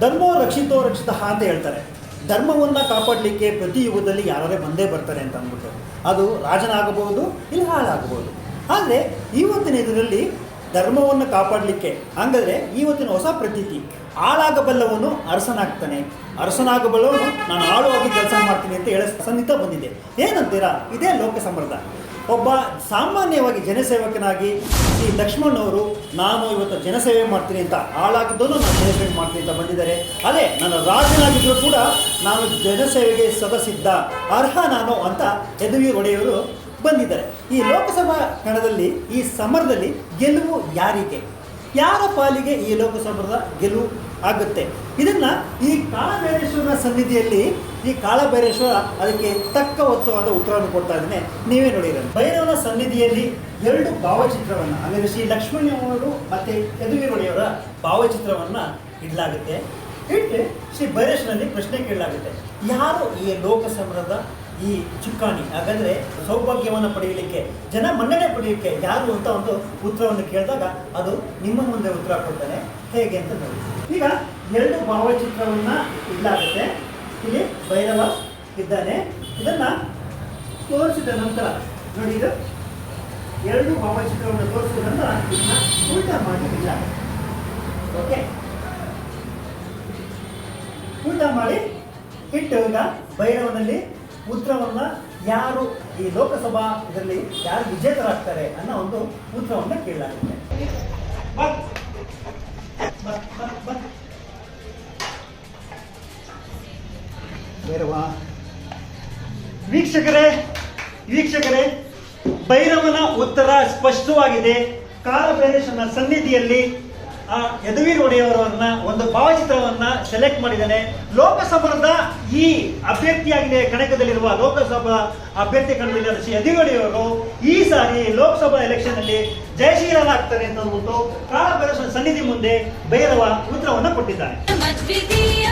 ಧರ್ಮೋ ರಕ್ಷಿತೋ ರಕ್ಷಿತ ಅಂತ ಹೇಳ್ತಾರೆ. ಧರ್ಮವನ್ನು ಕಾಪಾಡಲಿಕ್ಕೆ ಪ್ರತಿ ಯುಗದಲ್ಲಿ ಯಾರೇ ಬಂದೇ ಬರ್ತಾರೆ ಅಂತ ಅಂದ್ಬಿಟ್ಟು. ಅದು ರಾಜನಾಗಬಹುದು ಇಲ್ಲ ಹಾಳಾಗಬಹುದು. ಆದರೆ ಇವತ್ತಿನ ಇದರಲ್ಲಿ ಧರ್ಮವನ್ನು ಕಾಪಾಡಲಿಕ್ಕೆ ಹಂಗಾದ್ರೆ ಇವತ್ತಿನ ಹೊಸ ಪ್ರತೀತಿ, ಹಾಳಾಗಬಲ್ಲವನು ಅರಸನಾಗ್ತಾನೆ. ಅರಸನಾಗಬಲ್ಲವನು, ನಾನು ಆಳುವಾಗಿ ಕೆಲಸ ಮಾಡ್ತೀನಿ ಅಂತ ಹೇಳ ಸನ್ನಿಹಿತ ಬಂದಿದೆ. ಏನಂತೀರಾ? ಇದೇ ಲೋಕ ಸಂಪ್ರದ ಒಬ್ಬ ಸಾಮಾನ್ಯವಾಗಿ ಜನಸೇವಕನಾಗಿ ಶ್ರೀ ಲಕ್ಷ್ಮಣ್ ಅವರು, ನಾನು ಇವತ್ತು ಜನಸೇವೆ ಮಾಡ್ತೀನಿ ಅಂತ ಹಾಳಾಗಿದ್ದನು ನಾನು ಜನಸೇವೆ ಮಾಡ್ತೀನಿ ಅಂತ ಬಂದಿದ್ದಾರೆ. ಅದೇ ನನ್ನ ರಾಜನಾಗಿದ್ದರೂ ಕೂಡ ನಾನು ಜನಸೇವೆಗೆ ಸದಸಿದ್ದ ಅರ್ಹ ನಾನು ಅಂತ ಯದುವೀರ್ ಒಡೆಯವರು ಬಂದಿದ್ದಾರೆ. ಈ ಲೋಕಸಭಾ ಕಣದಲ್ಲಿ, ಈ ಸಮರದಲ್ಲಿ ಗೆಲುವು ಯಾರಿಗೆ? ಯಾರ ಪಾಲಿಗೆ ಈ ಲೋಕಸಭಾದ ಗೆಲುವು ಆಗುತ್ತೆ? ಇದನ್ನ ಈ ಕಾಳಬೈರೇಶ್ವರನ ಸನ್ನಿಧಿಯಲ್ಲಿ ಈ ಕಾಳಬೈರೇಶ್ವರ ಅದಕ್ಕೆ ತಕ್ಕ ಒತ್ತುವಾದ ಉತ್ತರವನ್ನು ಕೊಡ್ತಾ ಇದ್ದೇನೆ. ನೀವೇ ನೋಡಿರ ಭೈರವನ ಸನ್ನಿಧಿಯಲ್ಲಿ ಎರಡು ಭಾವಚಿತ್ರವನ್ನು, ಅಂದರೆ ಶ್ರೀ ಲಕ್ಷ್ಮಣವರು ಮತ್ತು ಯದುವೀರೊಡೆಯವರ ಭಾವಚಿತ್ರವನ್ನು ಇಡಲಾಗುತ್ತೆ. ಇಟ್ಟು ಶ್ರೀ ಭೈರೇಶ್ವರಲ್ಲಿ ಪ್ರಶ್ನೆ ಕೇಳಲಾಗುತ್ತೆ. ಯಾರು ಈ ಲೋಕಸಮರದ ಈ ಚುಕ್ಕಾಣಿ? ಹಾಗಾದ್ರೆ ಸೌಭಾಗ್ಯವನ್ನು ಪಡೆಯಲಿಕ್ಕೆ, ಜನ ಮನ್ನಣೆ ಪಡೆಯಲಿಕ್ಕೆ ಯಾರು ಅಂತ ಒಂದು ಉತ್ತರವನ್ನು ಕೇಳಿದಾಗ ಅದು ನಿಮ್ಮ ಮುಂದೆ ಉತ್ತರ ಕೊಡ್ತಾನೆ. ಹೇಗೆ ಅಂತ ನೋಡಿ. ಈಗ ಎರಡು ಭಾವಚಿತ್ರವನ್ನ ಇಲ್ಲಾಗುತ್ತೆ ಇಲ್ಲಿ ಭೈರವ ಇದ್ದಾನೆ. ಇದನ್ನ ತೋರಿಸಿದ ನಂತರ, ನೋಡಿ ಇದು. ಎರಡು ಭಾವಚಿತ್ರವನ್ನು ತೋರಿಸಿದ ನಂತರ ಇದನ್ನ ಉಲ್ಟಾ ಮಾಡಿ ಇಲ್ಲ ಓಕೆ? ಮಾಡಿ ಇಟ್ಟು ಈಗ ಭೈರವನಲ್ಲಿ ಉತ್ತರವನ್ನ ಯಾರು ಈ ಲೋಕಸಭಾ ಇದರಲ್ಲಿ ಯಾರು ವಿಜೇತರಾಗ್ತಾರೆ ಅನ್ನೋ ಒಂದು ಉತ್ತರವನ್ನ ಕೇಳಲಾಗುತ್ತೆ. ವೀಕ್ಷಕರೇ ವೀಕ್ಷಕರೇ, ಭೈರವನ ಉತ್ತರ ಸ್ಪಷ್ಟವಾಗಿದೆ. ಕಾಲಭೈರೇಶ್ವರನ ಸನ್ನಿಧಿಯಲ್ಲಿ ಆ ಯದುವೀರ್ ಒಡೆಯವರನ್ನ ಒಂದು ಭಾವಚಿತ್ರವನ್ನ ಸೆಲೆಕ್ಟ್ ಮಾಡಿದ್ದಾನೆ. ಲೋಕಸಭಾದ ಈ ಅಭ್ಯರ್ಥಿಯಾಗಿದೆ ಕಣಕದಲ್ಲಿರುವ ಲೋಕಸಭಾ ಅಭ್ಯರ್ಥಿ ಕಣದಲ್ಲಿ ಯದುವೀರ್ ಈ ಸಾರಿ ಲೋಕಸಭಾ ಎಲೆಕ್ಷನ್ ಅಲ್ಲಿ ಜಯಶೀಲರಾಗ್ತಾರೆ ಅಂತ ಅಂದ್ಬಿಟ್ಟು ಕಾಲಭೈರೇಶ್ವರನ ಸನ್ನಿಧಿ ಮುಂದೆ ಭೈರವ ಉತ್ತರವನ್ನು ಮದ್ವಿದೀಯ